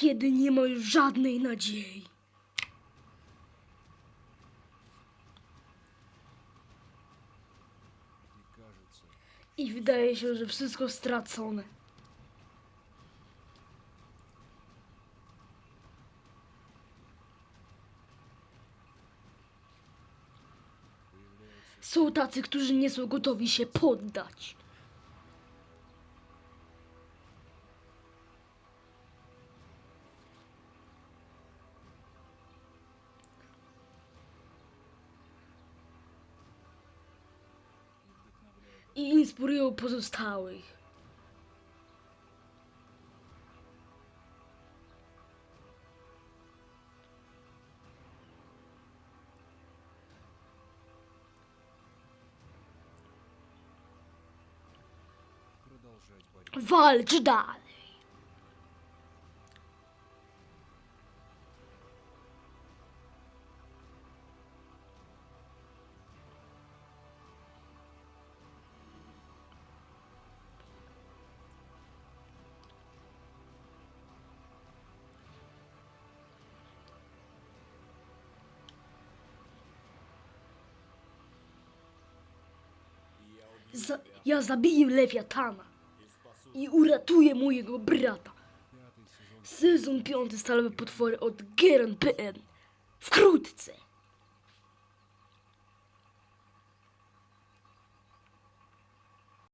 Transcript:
kiedy nie ma już żadnej nadziei. I wydaje się, że wszystko stracone. Są tacy, którzy nie są gotowi się poddać. i inspirują pozostałych. Walcz dalej. Ja zabiję Lewiatana i uratuję mojego brata. Sezon piąty Stalowe Potwory od Geren.pl wkrótce.